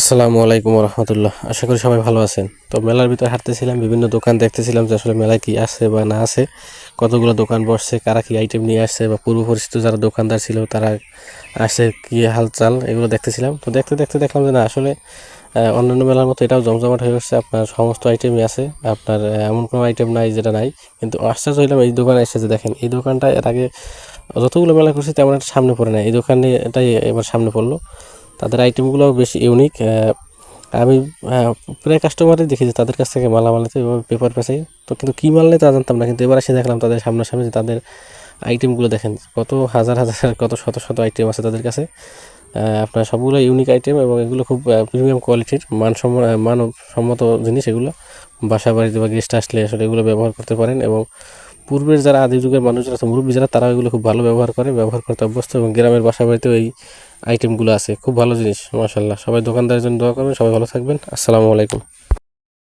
আসসালামু আলাইকুম রহমতুল্লাহ আশা করি সবাই ভালো আছেন। তো মেলার ভিতরে হাঁটতেছিলাম, বিভিন্ন দোকান দেখতেছিলাম যে আসলে মেলায় কি আছে বা না আছে, কতগুলো দোকান বসছে, কারা কি আইটেম নিয়ে আসছে বা পূর্ব পরিচিত যারা দোকানদার ছিল তারা আসছে, কি হালচাল, এগুলো দেখতেছিলাম। তো দেখতে দেখতে দেখলাম যে না, আসলে অন্যান্য মেলার মতো এটাও জমজমাট হয়ে গেছে আপনার সমস্ত আইটেমই আছে, আপনার এমন কোনো আইটেম নাই যেটা নাই। কিন্তু আশ্চর্য হইলাম এই দোকানে এসে যে দেখেন, এই দোকানটা এর আগে যতগুলো মেলা করছি তেমন একটা সামনে পড়ে না এই দোকানে এটাই এবার সামনে পড়ল। তাদের আইটেমগুলো বেশ ইউনিক আমি প্রায় কাস্টমারই দেখি যে তাদের কাছ থেকে মালামাল নিতে এবং পেপার পেঁচাই তো কিন্তু কী মাল নেই তা জানতাম না, কিন্তু এবার এসে দেখলাম তাদের সামনাসামনি যে তাদের আইটেমগুলো দেখেন, কত হাজার হাজার, কত শত শত আইটেম আছে তাদের কাছে। আপনার সবগুলো ইউনিক আইটেম এবং এগুলো খুব প্রিমিয়াম কোয়ালিটির মানসম মানসম্মত জিনিস এগুলো। বাসা বাড়িতে বা গেস্ট আসলে আসলে এগুলো ব্যবহার করতে পারেন এবং পূর্বের যারা আদি যুগের মানুষরা আছে মুরব্বী যারা তারা ওইগুলো খুব ভালো ব্যবহার করে ব্যবহার করতে অভ্যস্ত এবং গ্রামের বাসা বাড়িতেও এই আইটেমগুলো আছে। খুব ভালো জিনিস মাশাল্লাহ সবাই দোকানদারের জন্য দোয়া করবেন, সবাই ভালো থাকবেন। আসসালামু আলাইকুম।